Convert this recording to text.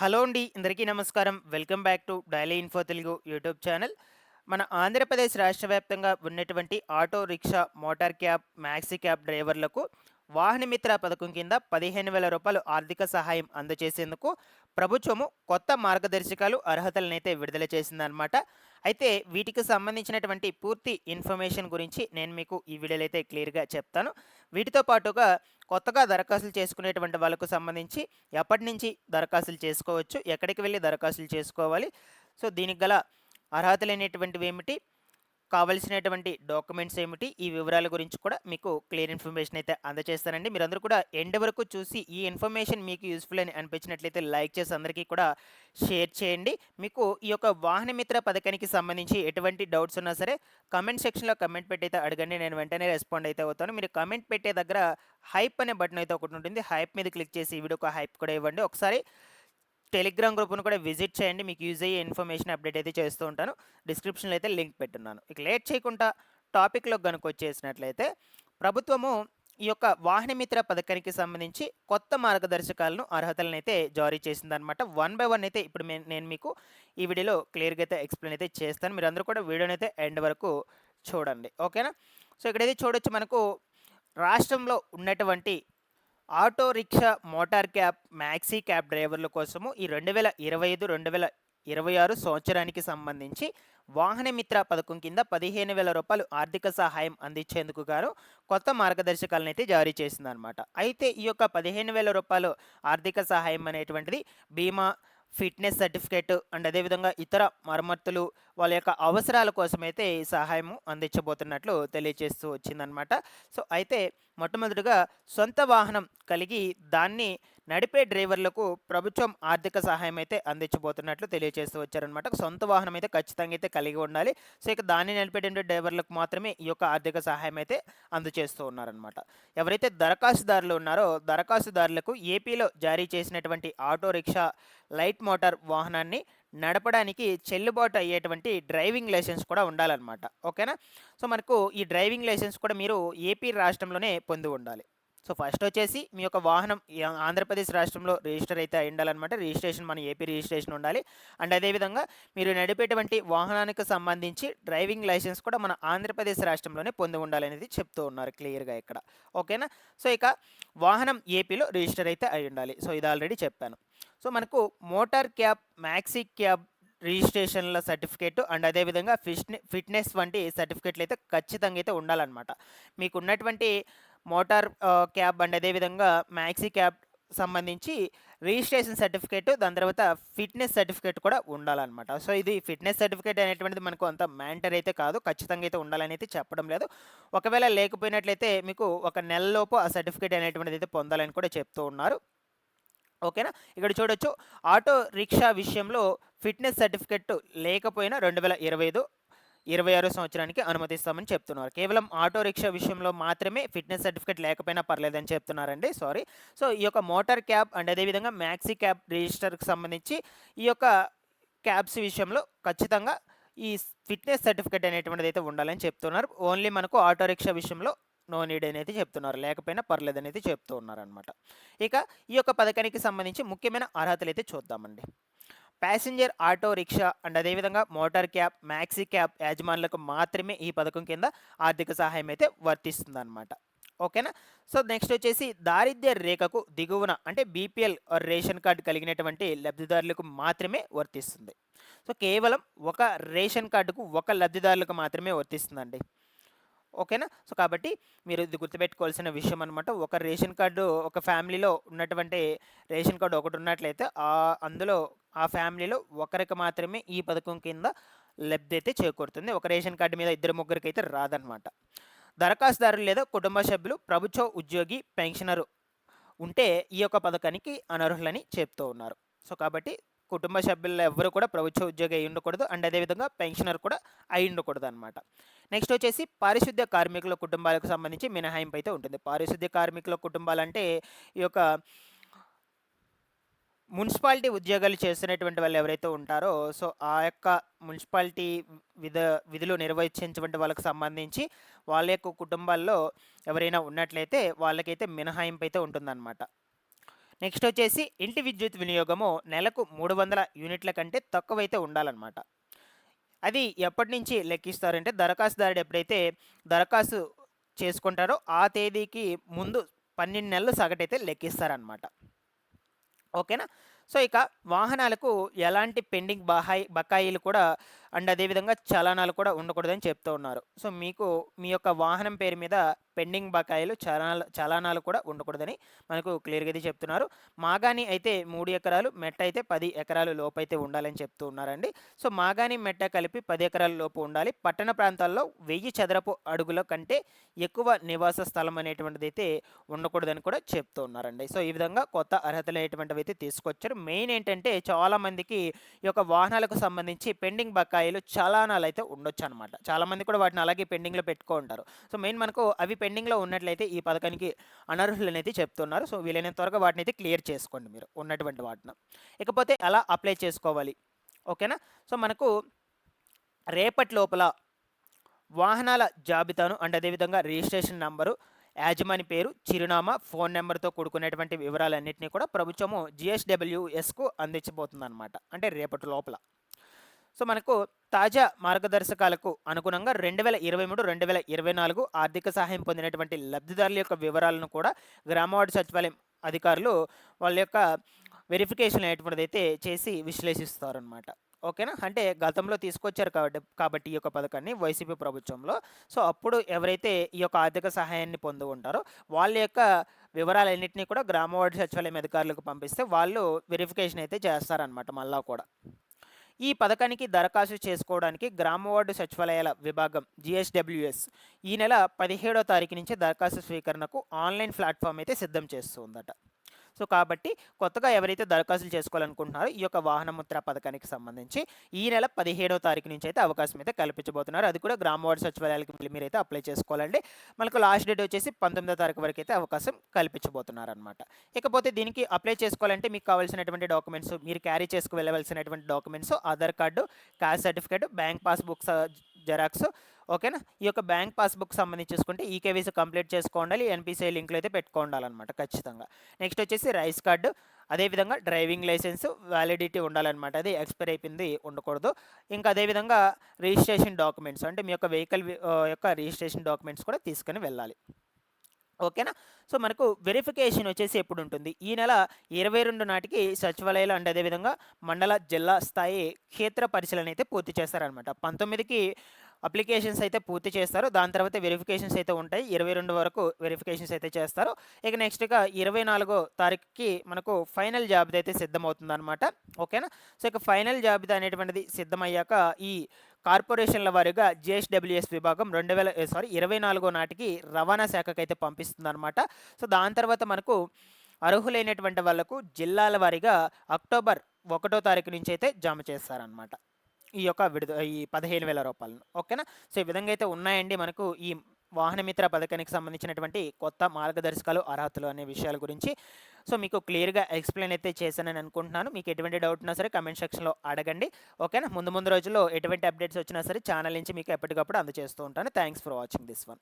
Hello అండి అందరికీ నమస్కారం. Welcome back to daily info Telugu YouTube channel. మన ఆంధ్రప్రదేశ్ రాష్ట్ర వ్యాప్తంగా ఉన్నటువంటి auto rickshaw motor cab maxi cab డ్రైవర్లకు వాహనమిత్ర పథకం కింద పదిహేను వేల రూపాయలు ఆర్థిక సహాయం అందజేసేందుకు ప్రభుత్వము కొత్త మార్గదర్శకాలు అర్హతలనైతే విడుదల చేసిందనమాట అయితే వీటికి సంబంధించినటువంటి పూర్తి ఇన్ఫర్మేషన్ గురించి నేను మీకు ఈ వీడియోలో అయితే క్లియర్గా చెప్తాను. వీటితో పాటుగా కొత్తగా దరఖాస్తులు చేసుకునేటువంటి వాళ్ళకు సంబంధించి ఎప్పటి నుంచి దరఖాస్తులు చేసుకోవచ్చు ఎక్కడికి వెళ్ళి దరఖాస్తులు చేసుకోవాలి సో దీనికి గల అర్హతలు అనేటువంటివి ఏమిటి కావలసినటువంటి డాక్యుమెంట్స్ ఏమిటి? ఈ వివరాల గురించి కూడా మీకు క్లియర్ ఇన్ఫర్మేషన్ అయితే అందజేస్తానండి మీరందరూ కూడా ఎండ్ వరకు చూసి ఈ ఇన్ఫర్మేషన్ మీకు యూస్ఫుల్ అని అనిపించినట్లయితే లైక్ చేసి అందరికీ కూడా షేర్ చేయండి. మీకు ఈ యొక్క వాహన మిత్ర పథకానికి సంబంధించి ఎటువంటి డౌట్స్ ఉన్నా సరే కమెంట్ సెక్షన్లో కమెంట్ పెట్టి అయితే అడగండి. నేను వెంటనే రెస్పాండ్ అయితే అవుతాను. మీరు కమెంట్ పెట్టే దగ్గర హైప్ అనే బటన్ అయితే ఒకటి ఉంటుంది. హైప్ మీద క్లిక్ చేసి ఈ వీడియోకి హైప్ కూడా ఇవ్వండి. ఒకసారి టెలిగ్రామ్ గ్రూప్ను కూడా విజిట్ చేయండి. మీకు యూజ్ అయ్యే ఇన్ఫర్మేషన్ అప్డేట్ అయితే చేస్తూ ఉంటాను. డిస్క్రిప్షన్లో అయితే లింక్ పెట్టున్నాను. ఇక లేట్ చేయకుండా టాపిక్లో కనుక వచ్చేసినట్లయితే ప్రభుత్వము ఈ యొక్క వాహనమిత్ర పథకానికి సంబంధించి కొత్త మార్గదర్శకాలను అర్హతలను అయితే జారీ చేసిందనమాట వన్ బై వన్ అయితే ఇప్పుడు నేను మీకు ఈ వీడియోలో క్లియర్గా అయితే ఎక్స్ప్లెయిన్ అయితే చేస్తాను. మీరు అందరూ కూడా వీడియోని అయితే ఎండ్ వరకు చూడండి. ఓకేనా? సో ఇక్కడైతే చూడొచ్చు మనకు రాష్ట్రంలో ఉన్నటువంటి auto rickshaw motor cab maxi cab డ్రైవర్ల కోసము ఈ రెండు వేల ఇరవై ఐదు రెండు వేల ఇరవై ఆరు సంవత్సరానికి సంబంధించి వాహన మిత్ర పథకం కింద పదిహేను వేల రూపాయలు ఆర్థిక సహాయం అందించేందుకు గాను కొత్త మార్గదర్శకాలను అయితే జారీ చేసిందనమాట అయితే ఈ యొక్క పదిహేను వేల రూపాయలు ఆర్థిక సహాయం అనేటువంటిది బీమా ఫిట్నెస్ సర్టిఫికేట్ అండ్ అదేవిధంగా ఇతర మరమ్మతులు వాళ్ళ యొక్క అవసరాల కోసమైతే ఈ సహాయము అందించబోతున్నట్లు తెలియజేస్తూ వచ్చిందనమాట సో అయితే మొట్టమొదటిగా సొంత వాహనం కలిగి దాన్ని నడిపే డ్రైవర్లకు ప్రభుత్వం ఆర్థిక సహాయం అయితే అందించబోతున్నట్లు తెలియజేస్తూ వచ్చారనమాట సొంత వాహనం అయితే ఖచ్చితంగా అయితే కలిగి ఉండాలి. సో ఇక దాన్ని నడిపేటువంటి డ్రైవర్లకు మాత్రమే ఈ యొక్క ఆర్థిక సహాయం అయితే అందజేస్తూ ఉన్నారనమాట ఎవరైతే దరఖాస్తుదారులు ఉన్నారో దరఖాస్తుదారులకు ఏపీలో జారీ చేసినటువంటి ఆటో రిక్షా లైట్ మోటార్ వాహనాన్ని నడపడానికి చెల్లుబాటు అయ్యేటువంటి డ్రైవింగ్ లైసెన్స్ కూడా ఉండాలన్నమాట. ఓకేనా? సో మనకు ఈ డ్రైవింగ్ లైసెన్స్ కూడా మీరు ఏపీ రాష్ట్రంలోనే పొంది ఉండాలి. సో ఫస్ట్ వచ్చేసి మీ యొక్క వాహనం ఆంధ్రప్రదేశ్ రాష్ట్రంలో రిజిస్టర్ అయితే ఉండాలన్నమాట రిజిస్ట్రేషన్ మన ఏపీ రిజిస్ట్రేషన్ ఉండాలి. అండ్ అదేవిధంగా మీరు నడిపేటువంటి వాహనానికి సంబంధించి డ్రైవింగ్ లైసెన్స్ కూడా మన ఆంధ్రప్రదేశ్ రాష్ట్రంలోనే పొంది ఉండాలనేది చెప్తూ ఉన్నారు క్లియర్గా ఇక్కడ. ఓకేనా? సో ఇక వాహనం ఏపీలో రిజిస్టర్ అయితే అయి ఉండాలి సో ఇది ఆల్రెడీ చెప్పాను. సో మనకు మోటార్ క్యాబ్ మ్యాక్సీ క్యాబ్ రిజిస్ట్రేషన్ల సర్టిఫికేట్ అండ్ అదేవిధంగా ఫిట్నె ఫిట్నెస్ వంటి సర్టిఫికేట్లు అయితే ఖచ్చితంగా అయితే ఉండాలన్నమాట. మీకు ఉన్నటువంటి మోటార్ క్యాబ్ అండ్ అదేవిధంగా మ్యాక్సీ క్యాబ్ సంబంధించి రిజిస్ట్రేషన్ సర్టిఫికేట్ దాని తర్వాత ఫిట్నెస్ సర్టిఫికేట్ కూడా ఉండాలన్నమాట. సో ఇది ఫిట్నెస్ సర్టిఫికేట్ అనేటువంటిది మనకు అంత మ్యాంటర్ అయితే కాదు ఖచ్చితంగా అయితే ఉండాలని అయితే చెప్పడం లేదు. ఒకవేళ లేకపోయినట్లయితే మీకు ఒక నెలలోపు ఆ సర్టిఫికేట్ అనేటువంటిది అయితే పొందాలని కూడా చెప్తూ ఉన్నారు. ఓకేనా? ఇక్కడ చూడొచ్చు. ఆటో రిక్షా విషయంలో ఫిట్నెస్ సర్టిఫికెట్ లేకపోయినా రెండు వేల ఇరవై ఐదు ఇరవై ఆరో సంవత్సరానికి అనుమతిస్తామని చెప్తున్నారు. కేవలం ఆటో రిక్షా విషయంలో మాత్రమే ఫిట్నెస్ సర్టిఫికేట్ లేకపోయినా పర్లేదని చెప్తున్నారండి. సారీ. సో ఈ యొక్క మోటార్ క్యాబ్ అండ్ అదేవిధంగా మ్యాక్సీ క్యాబ్ రిజిస్టర్కి సంబంధించి ఈ యొక్క క్యాబ్స్ విషయంలో ఖచ్చితంగా ఈ ఫిట్నెస్ సర్టిఫికేట్ అనేటువంటిది అయితే ఉండాలని చెప్తున్నారు. ఓన్లీ మనకు ఆటో రిక్షా విషయంలో నో నీడ్ అనేది చెప్తున్నారు. లేకపోయినా పర్లేదు అనేది చెప్తూ ఉన్నారనమాట ఇక ఈ యొక్క పథకానికి సంబంధించి ముఖ్యమైన అర్హతలు అయితే చూద్దామండి. ప్యాసింజర్ ఆటో రిక్షా అండ్ అదేవిధంగా మోటార్ క్యాబ్ మ్యాక్సీ క్యాబ్ యాజమానులకు మాత్రమే ఈ పథకం కింద ఆర్థిక సహాయం అయితే వర్తిస్తుందన్నమాట. ఓకేనా? సో నెక్స్ట్ వచ్చేసి దారిద్ర్య రేఖకు దిగువన అంటే బీపీఎల్ రేషన్ కార్డు కలిగినటువంటి లబ్ధిదారులకు మాత్రమే వర్తిస్తుంది. సో కేవలం ఒక రేషన్ కార్డుకు ఒక లబ్ధిదారులకు మాత్రమే వర్తిస్తుందండి. ఓకేనా? సో కాబట్టి మీరు ఇది గుర్తుపెట్టుకోవాల్సిన విషయం అనమాట ఒక రేషన్ కార్డు ఒక ఫ్యామిలీలో ఉన్నటువంటి రేషన్ కార్డు ఒకటి ఉన్నట్లయితే ఆ అందులో ఆ ఫ్యామిలీలో ఒకరికి మాత్రమే ఈ పథకం కింద లబ్ధి అయితే చేకూరుతుంది. ఒక రేషన్ కార్డు మీద ఇద్దరు ముగ్గురికి అయితే రాదనమాట దరఖాస్తుదారులు లేదా కుటుంబ సభ్యులు ప్రభుత్వ ఉద్యోగి పెన్షనరు ఉంటే ఈ యొక్క పథకానికి అనర్హులని చెప్తూ ఉన్నారు. సో కాబట్టి కుటుంబ సభ్యుల్లో ఎవ్వరు కూడా ప్రభుత్వ ఉద్యోగి అయి ఉండకూడదు. అండ్ అదేవిధంగా పెన్షనర్ కూడా అయి ఉండకూడదు అనమాట నెక్స్ట్ వచ్చేసి పారిశుద్ధ్య కార్మికుల కుటుంబాలకు సంబంధించి మినహాయింపు అయితే ఉంటుంది. పారిశుద్ధ్య కార్మికుల కుటుంబాలంటే ఈ యొక్క మున్సిపాలిటీ ఉద్యోగాలు చేస్తున్నటువంటి వాళ్ళు ఎవరైతే ఉంటారో సో ఆ యొక్క మున్సిపాలిటీ విధ విధులు నిర్వహించినటువంటి వాళ్ళకి సంబంధించి వాళ్ళ యొక్క కుటుంబాల్లో ఎవరైనా ఉన్నట్లయితే వాళ్ళకైతే మినహాయింపు అయితే ఉంటుందన్నమాట. నెక్స్ట్ వచ్చేసి ఇంటి విద్యుత్ వినియోగము నెలకు మూడు వందల యూనిట్ల కంటే తక్కువైతే ఉండాలన్నమాట. అది ఎప్పటి నుంచి లెక్కిస్తారంటే దరఖాస్తుదారుడు ఎప్పుడైతే దరఖాస్తు చేసుకుంటారో ఆ తేదీకి ముందు పన్నెండు నెలలు సగటైతే లెక్కిస్తారనమాట ఓకేనా? సో ఇక వాహనాలకు ఎలాంటి పెండింగ్ బహాయి బకాయిలు కూడా అండ్ అదేవిధంగా చలానాలు కూడా ఉండకూడదని చెప్తూ ఉన్నారు. సో మీకు మీ యొక్క వాహనం పేరు మీద పెండింగ్ బకాయిలు చలానాలు చలానాలు కూడా ఉండకూడదని మనకు క్లియర్గా అయితే చెప్తున్నారు. మాగాని అయితే మూడు ఎకరాలు మెట్ట అయితే పది ఎకరాలు లోపు అయితే ఉండాలని చెప్తూ ఉన్నారండి. సో మాగాని మెట్ట కలిపి పది ఎకరాల లోపు ఉండాలి. పట్టణ ప్రాంతాల్లో వెయ్యి చదరపు అడుగుల కంటే ఎక్కువ నివాస స్థలం అనేటువంటిది అయితే ఉండకూడదని కూడా చెప్తూ ఉన్నారండి. సో ఈ విధంగా కొత్త అర్హతలు అనేటువంటివి అయితే తీసుకొచ్చారు. మెయిన్ ఏంటంటే చాలామందికి ఈ యొక్క వాహనాలకు సంబంధించి పెండింగ్ బకాయి చాలా అయితే ఉండొచ్చు అనమాట చాలామంది కూడా వాటిని అలాగే పెండింగ్లో పెట్టుకో ఉంటారు. సో మెయిన్ మనకు అవి పెండింగ్లో ఉన్నట్లయితే ఈ పథకానికి అనర్హులు అనేది చెప్తున్నారు. సో వీలైనంత త్వరగా వాటిని అయితే క్లియర్ చేసుకోండి మీరు ఉన్నటువంటి వాటిని. ఇకపోతే ఎలా అప్లై చేసుకోవాలి. ఓకేనా? సో మనకు రేపటి లోపల వాహనాల జాబితాను అండ్ అదేవిధంగా రిజిస్ట్రేషన్ నంబరు యాజమాని పేరు చిరునామా ఫోన్ నెంబర్తో కూడుకునేటువంటి వివరాలన్నింటినీ కూడా ప్రభుత్వము జిఎస్డబ్ల్యూఎస్కు అందించబోతుంది అనమాట అంటే రేపటి లోపల. సో మనకు తాజా మార్గదర్శకాలకు అనుగుణంగా రెండు వేల ఇరవై మూడు రెండు వేల ఇరవై నాలుగు ఆర్థిక సహాయం పొందినటువంటి లబ్ధిదారుల యొక్క వివరాలను కూడా గ్రామవార్డు సచివాలయం అధికారులు వాళ్ళ యొక్క వెరిఫికేషన్ అనేటువంటిది అయితే చేసి విశ్లేషిస్తారనమాట ఓకేనా? అంటే గతంలో తీసుకొచ్చారు కాబట్టి కాబట్టి ఈ యొక్క పథకాన్ని వైసీపీ ప్రభుత్వంలో. సో అప్పుడు ఎవరైతే ఈ యొక్క ఆర్థిక సహాయాన్ని పొంది ఉంటారో వాళ్ళ యొక్క వివరాలన్నింటినీ కూడా గ్రామవార్డు సచివాలయం అధికారులకు పంపిస్తే వాళ్ళు వెరిఫికేషన్ అయితే చేస్తారనమాట మళ్ళా కూడా. ఈ పథకానికి దరఖాస్తు చేసుకోవడానికి గ్రామ వార్డు సచివాలయాల విభాగం జిఎస్డబ్ల్యూఎస్ ఈ నెల పదిహేడో తారీఖు నుంచి దరఖాస్తు స్వీకరణకు ఆన్లైన్ ప్లాట్ఫామ్ అయితే సిద్ధం చేస్తుందట. సో కాబట్టి కొత్తగా ఎవరైతే దరఖాస్తులు చేసుకోవాలనుకుంటున్నారో ఈ యొక్క వాహన ముద్ర పథకానికి సంబంధించి ఈ నెల పదిహేడవ తారీఖు నుంచి అయితే అవకాశం అయితే కల్పించబోతున్నారు. అది కూడా గ్రామ వార్డు సచివాలయాలకు వెళ్ళి మీరైతే అప్లై చేసుకోవాలండి. మనకు లాస్ట్ డేట్ వచ్చేసి పంతొమ్మిదో తారీఖు వరకు అయితే అవకాశం కల్పించబోతున్నారు అనమాట ఇకపోతే దీనికి అప్లై చేసుకోవాలంటే మీకు కావాల్సినటువంటి డాక్యుమెంట్స్ మీరు క్యారీ చేసుకు వెళ్ళవలసినటువంటి documents Aadhaar card caste certificate bank passbook xerox ఓకేనా? ఈ యొక్క బ్యాంక్ పాస్బుక్ సంబంధించి చూసుకుంటే ఈకేవీసీ కంప్లీట్ చేసుకోండాలి ఎన్పిసిఐ లింక్లో అయితే పెట్టుకోండాలన్నమాట ఖచ్చితంగా. నెక్స్ట్ వచ్చేసి రైస్ కార్డు అదేవిధంగా డ్రైవింగ్ లైసెన్స్ వ్యాలిడిటీ ఉండాలన్నమాట. అది ఎక్స్పైర్ అయిపోయింది ఉండకూడదు. ఇంకా అదేవిధంగా రిజిస్ట్రేషన్ డాక్యుమెంట్స్ అంటే మీ యొక్క వెహికల్ యొక్క రిజిస్ట్రేషన్ డాక్యుమెంట్స్ కూడా తీసుకొని వెళ్ళాలి. ఓకేనా? సో మనకు వెరిఫికేషన్ వచ్చేసి ఎప్పుడు ఉంటుంది ఈ నెల ఇరవై రెండు నాటికి సచివాలయాలు అండ్ అదేవిధంగా మండల జిల్లా స్థాయి క్షేత్ర పరిశీలన అయితే పూర్తి చేస్తారనమాట పంతొమ్మిదికి అప్లికేషన్స్ అయితే పూర్తి చేస్తారు. దాని తర్వాత వెరిఫికేషన్స్ అయితే ఉంటాయి. ఇరవై రెండు వరకు వెరిఫికేషన్స్ అయితే చేస్తారు. ఇక నెక్స్ట్గా ఇరవై నాలుగో తారీఖుకి మనకు ఫైనల్ జాబితా అయితే సిద్ధమవుతుంది అనమాట ఓకేనా? సో ఇక ఫైనల్ జాబితా అనేటువంటిది సిద్ధమయ్యాక ఈ కార్పొరేషన్ల వారీగా జేఎస్డబ్ల్యూఎస్ విభాగం రెండు వేల సారీ ఇరవై నాలుగో నాటికి రవాణా శాఖకు అయితే పంపిస్తుంది అనమాట సో దాని తర్వాత మనకు అర్హులైనటువంటి వాళ్ళకు జిల్లాల వారీగా అక్టోబర్ ఒకటో తారీఖు నుంచి అయితే జమ చేస్తారనమాట ఈ యొక్క విడుదల ఈ పదిహేను వేల రూపాయలను. ఓకేనా? సో ఈ విధంగా అయితే ఉన్నాయండి మనకు ఈ వాహనమిత్ర పథకానికి సంబంధించినటువంటి కొత్త మార్గదర్శకాలు అర్హతలు అనే విషయాల గురించి. సో మీకు క్లియర్గా ఎక్స్ప్లెయిన్ అయితే చేశానని అనుకుంటున్నాను. మీకు ఎటువంటి డౌట్ ఉన్నా సరే కమెంట్ సెక్షన్లో అడగండి. ఓకేనా? ముందు ముందు రోజుల్లో ఎటువంటి అప్డేట్స్ వచ్చినా సరే ఛానల్ నుంచి మీకు ఎప్పటికప్పుడు అందజేస్తూ ఉంటాను. Thanks for watching this one.